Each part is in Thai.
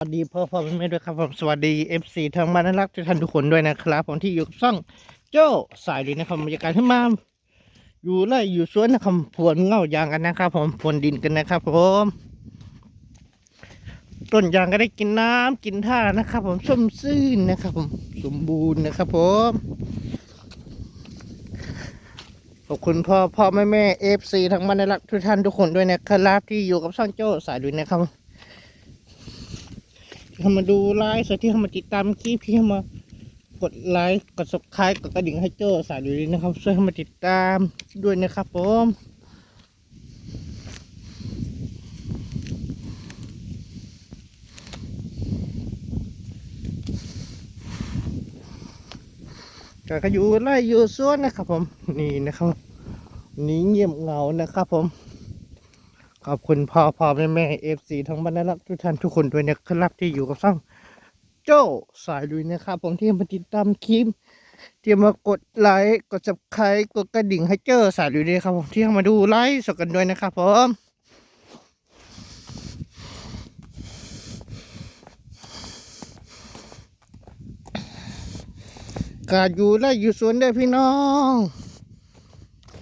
สวัสดีพ่อพ่อแม่แม่ด้วยครับผมสวัสดีเอฟซีทางบ้านน่ารักทุกท่านทุกคนด้วยนะครับผมที่อยู่กับช่องโจ้สายดีนะครับบรรยากาศที่มาอยู่ไร่อยู่สวนนะครับผวนเงายางกันนะครับผมผวนดินกันนะครับผมต้นยางก็ได้กินน้ำกินท่านะครับ ผมส้มซื่นนะครับ ผมสมบูรณ์นะครับผมขอบคุณพ่อพ่อแม่แม่เอฟซีทางบ้านน่ารักทุกท่านทุกคนด้วยนะครับที่อยู่กับช่องโจ้สายดีนะครับ ที่เข้ามาดูไลฟ์สดที่เข้ามาติดตามคลิปที่เข้ามากดไลค์กด subscribe กดกระดิ่งให้โจ้สายดูดีนะครับช่วยเข้ามาติดตามด้วยนะครับผมก็อยู่ไล่อยู่สวนนะครับผมนี่นะครับนี่เงียบเหงานะครับผม ขอบคุณพ่อพ่อแม่แม่เอฟซีทั้งบรรดาลักทุกท่านทุกคนด้วยนะครับที่อยู่กับช่องโจ้สายลุยนะครับ ผมที่มาติดตามคลิปที่มากดไลค์กด subscribe กดกระดิ่งให้เจ้าสายลุยด้วยครับผมที่มาดูไลฟ์สดกันด้วยนะครับผมกาดอยู่ไล่อยู่สวนได้พี่น้อง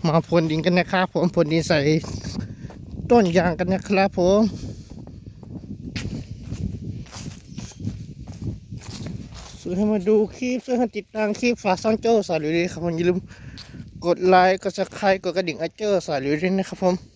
มาพรวนดินกันนะครับผมพรวนดินใส่ ต้นยางกันนะครับผมซื้อให้มาดูคลิปซื้อให้ติดตามคลิปฝากซ่องโจ้สายลุยด้วยครับผมอย่าลืมกดไลค์กดซับสไครต์กดกระดิ่งไอเจอร์สายลุยด้วยนะครับผม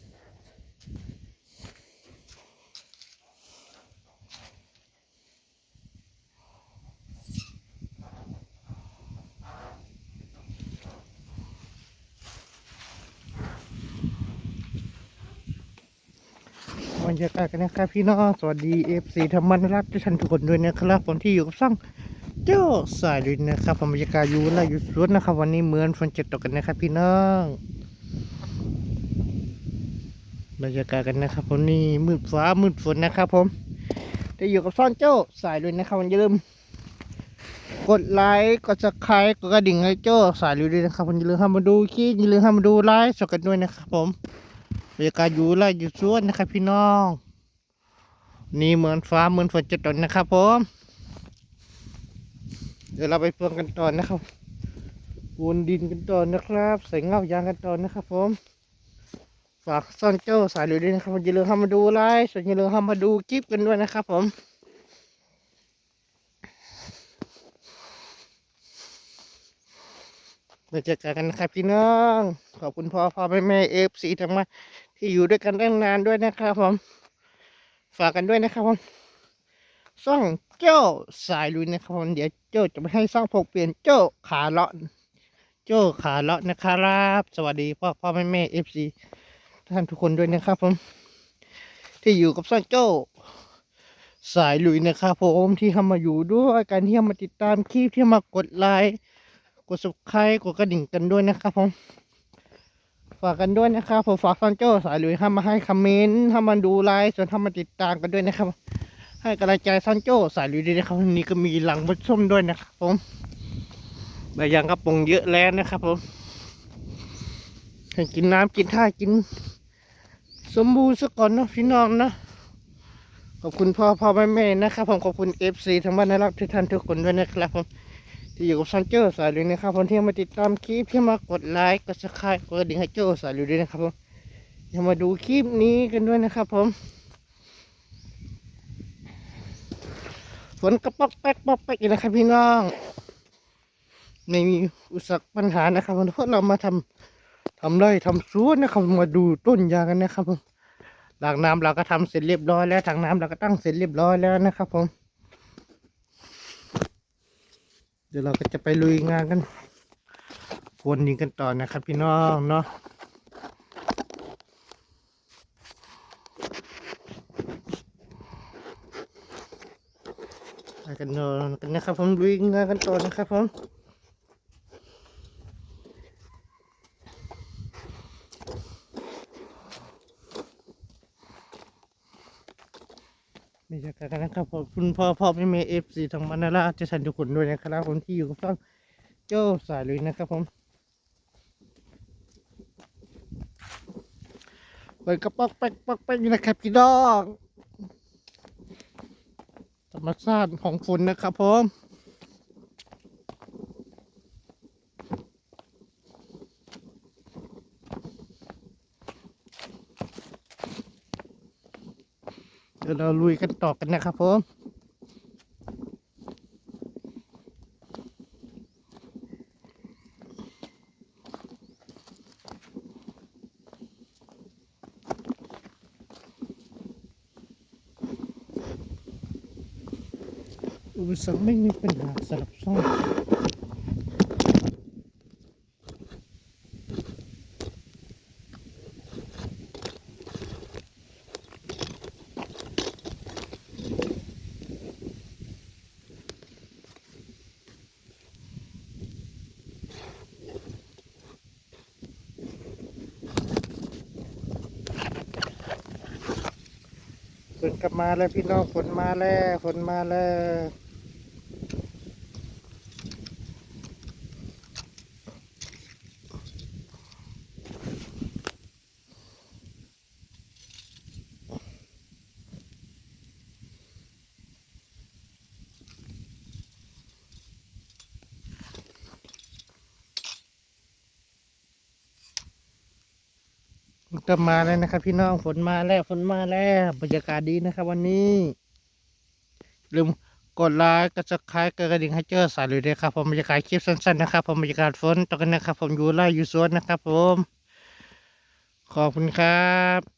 รรยากาศกันนะครับพี่น้องสวัสดีเอฟซีธรรมนรัตน์ทุกท่านทุกคนด้วยนะครับผมที่อยู่กับซ่องเจ้าสายลุยนะครับผมบรรยากาศอยู่และอยู่สวนนะครับ วันนี้เหมือนฝนจะตกกันนะครับพี่น้องบรรยากาศกันนะครับผมนี่มืดฟ้ามืดฝนนะครับ ผมจะอยู่กับซ่อนเจ้าสายลุยนะครับอย่าลืมกดไลค์กดซับสไครต์กดกระดิ่งให้เจ้าสายด้วยนะครับผมอย่าลืมเข้ามาดูคลิปอย่าลืมเข้ามาดูไลฟ์สดกันด้วยนะครับผม รรยากาศอยู่ไร่อยู่สวนนะครับพี่น้อง นี่เหมือนฟ้าเหมือนฝนจะตกนะครับผมเดี๋ยวเราไปเฟืองกันต่อนะครับวนดินกันต่อนะครับ ใส่เงายางกันต่อนะครับผม ฝากซ่อนเจ้าสายลุยด้วยนะครับอย่าลืมเข้ามาดูไลฟ์ส่วนอย่าลืมเข้ามาดูคลิปกันด้วยนะครับผม เราเจอกันนะครับพี่น้อง ขอบคุณพ่อพ่อแม่แม่เอฟซีทั้งมาที่อยู่ด้วยกันตั้งนานด้วยนะครับผม ฝากกันด้วยนะครับผมซ่องเจ้าสายลุยนะครับผมเดี๋ยวเจ้าจะไม่ให้ซ่องพกเปลี่ยนเจ้าขาเลาะเจ้าขาเลาะนะครับ สวัสดีพ่อพ่อแม่แม่เอฟซีท่านทุกคนด้วยนะครับผม ที่อยู่กับซ่องเจ้าสายลุยนะครับผมที่เข้ามาอยู่ด้วยการที่เข้ามาติดตามคลิปที่มากดไลค์ กด subscribe กดกระดิ่งกันด้วยนะครับผมฝากกันด้วยนะครับผมฝากซ่องเจ้าสายลุยเข้ามาให้คอมเมนต์เข้ามาดูไลฟ์ส่วนเข้ามาติดตามกันด้วยนะครับ ให้กำลังใจซันโจ้สายลุยดีนะครับวันนี้ก็มีหลังมดส้มด้วยนะครับผมใบยางกระปงเยอะแล้วนะครับผมให้กินน้ำกินท่ากิน สมบูรณ์ซะก่อนเนาะพี่น้องนะขอบคุณพ่อพ่อแม่แม่นะครับผมขอบคุณเอฟซีทั้งบ้านนะครับทุกท่านทุกคนด้วยนะครับผม ที่อยู่กับซันโจ้สายลุยนะครับผมที่มาติดตามคลิปที่มากดไลค์กดซับสไครต์กดดิ่งให้โจ้สายลุยด้วยนะครับผมอย่ามาดูคลิปนี้กันด้วยนะครับผมฝนกระปอกแป๊กปอกแป๊กอีกนะครับพี่น้องไม่มีอุปสรรคปัญหานะครับเพราะเรามาทำทำไร่ทำสวนนะครับมาดูต้นยางกันนะครับผมหลังน้ำเราก็ทำเสร็จเรียบร้อยแล้วถังน้ำเราก็ตั้งเสร็จเรียบร้อยแล้วนะครับผม เดี๋ยวเราก็จะไปลุยงานกันพวนดินกันต่อนะครับพี่น้องเนาะไปกันนอนกันนะครับผมลุยงานกันต่อนะครับผม มีจักรกันนะครับขอบคุณพ่อพ่อแม่เมเอฟซีทางมานาราจะทันทุกคนด้วยนะครับผมที่อยู่กับช่องโจ้สายลุยนะครับผมเปิดกระป๋อกแป๊กปอกแป๊กนะครับพี่น้องธรรมชาติของฝนนะครับผม ดี๋ยวเราลุยกันต่อกันนะครับผมอุปสรรคไม่มีปัญหาสำหรับช่อง ฝนกลับมาแล้วพี่น้องฝนมาแล้วฝนมาแล้ว ก็มาแล้วนะครับ พี่น้องฝนมาแล้วฝนมาแล้วบรรยากาศดีนะครับ วันนี้ลืมกดไลค์กดซับสไครต์กดกระดิ่งให้เจอสายเลยด้ครับผมบรรยากาศคลิปสั้นๆนะครับผมบรรยากาศฝนตกกันนะครับ ผมอยู่ไร่อยู่สวนนะครับ ผม ขอบคุณครับ